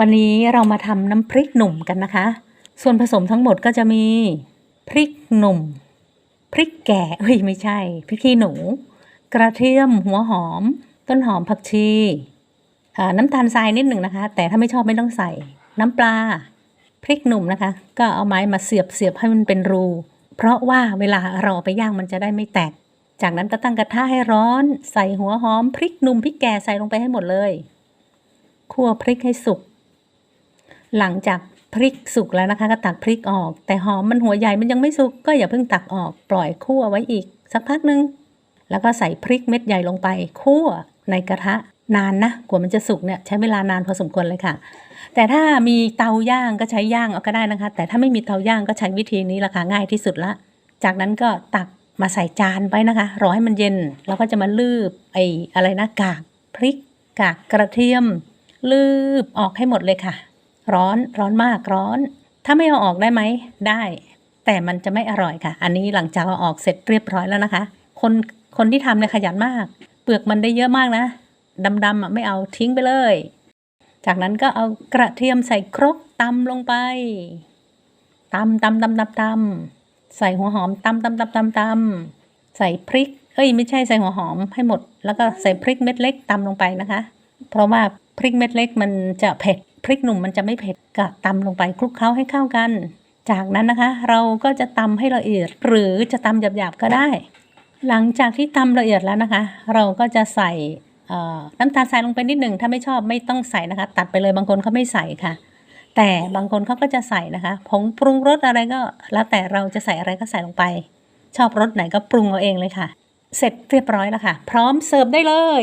วันนี้เรามาทำน้ำพริกหนุ่มกันนะคะ ส่วนผสมทั้งหมดก็จะมี พริกหนุ่ม พริกแก่เอ้ยไม่ใช่ พริกขี้หนู กระเทียมหัวหอม ต้นหอมผักชีน้ำตาลทรายนิดหนึ่งนะคะ แต่ถ้าไม่ชอบไม่ต้องใส่ น้ำปลา พริกหนุ่มนะคะ ก็เอาไม้มาเสียบเสียบให้มันเป็นรู เพราะว่าเวลาเราเอาไปย่างมันจะได้ไม่แตก จากนั้นก็ตั้งกระทะให้ร้อน ใส่หัวหอม พริกหนุ่มพริกแก่ใส่ลงไปให้หมดเลย คั่วพริกให้สุก หลังจากพริกสุกแล้วนะคะก็ตักพริกออก แต่หอมมันหัวใหญ่มันยังไม่สุกก็อย่าเพิ่งตักออกปล่อยคั่วไว้อีก สักพักหนึ่งแล้วก็ใส่พริกเม็ดใหญ่ลงไปคั่วในกระทะนานนะกว่ามันจะสุกเนี่ยใช้เวลานานพอสมควรเลยค่ะ แต่ถ้ามีเตาย่างก็ใช้ย่างเอาก็ได้นะคะ แต่ถ้าไม่มีเตาย่างก็ใช้วิธีนี้ละค่ะง่ายที่สุดละ จากนั้นก็ตักมาใส่จานไว้นะคะ รอให้มันเย็นแล้วก็จะมาลืบไอ้อะไรนะกากพริกกากกระเทียม ลืบออกให้หมดเลยค่ะ ร้อนร้อนมากร้อน ถ้าไม่เอาออกได้ไหมได้ แต่มันจะไม่อร่อยค่ะ อันนี้หลังจากเอาออกเสร็จเรียบร้อยแล้วนะคะ คนคนที่ทำเนี่ยขยันมาก เปลือกมันได้เยอะมากนะดำๆอะไม่เอาทิ้งไปเลย จากนั้นก็เอากระเทียมใส่ครกตำลงไปตำตำตำตำตำใส่หัวหอมตำตำตำตำตำใส่พริก เอ้ยไม่ใช่ใส่หัวหอมให้หมด แล้วก็ใส่พริกเม็ดเล็กตำลงไปนะคะ เพราะว่าพริกเม็ดเล็กมันจะเผ็ด พริกหนุ่มมันจะไม่เผ็ดก็ตำลงไปคลุกเคล้าให้เข้ากัน จากนั้นนะคะ เราก็จะตำให้ละเอียด หรือจะตำหยาบๆก็ได้ หลังจากที่ตำละเอียดแล้วนะคะ เราก็จะใส่น้ำตาลทรายลงไปนิดหนึ่งถ้าไม่ชอบไม่ต้องใส่นะคะ ตัดไปเลยบางคนเขาไม่ใส่ค่ะ แต่บางคนเขาก็จะใส่นะคะผงปรุงรสอะไรก็ แล้วแต่เราจะใส่อะไรก็ใส่ลงไป ชอบรสไหนก็ปรุงเอาเองเลยค่ะ เสร็จเรียบร้อยแล้วค่ะ พร้อมเสิร์ฟได้เลย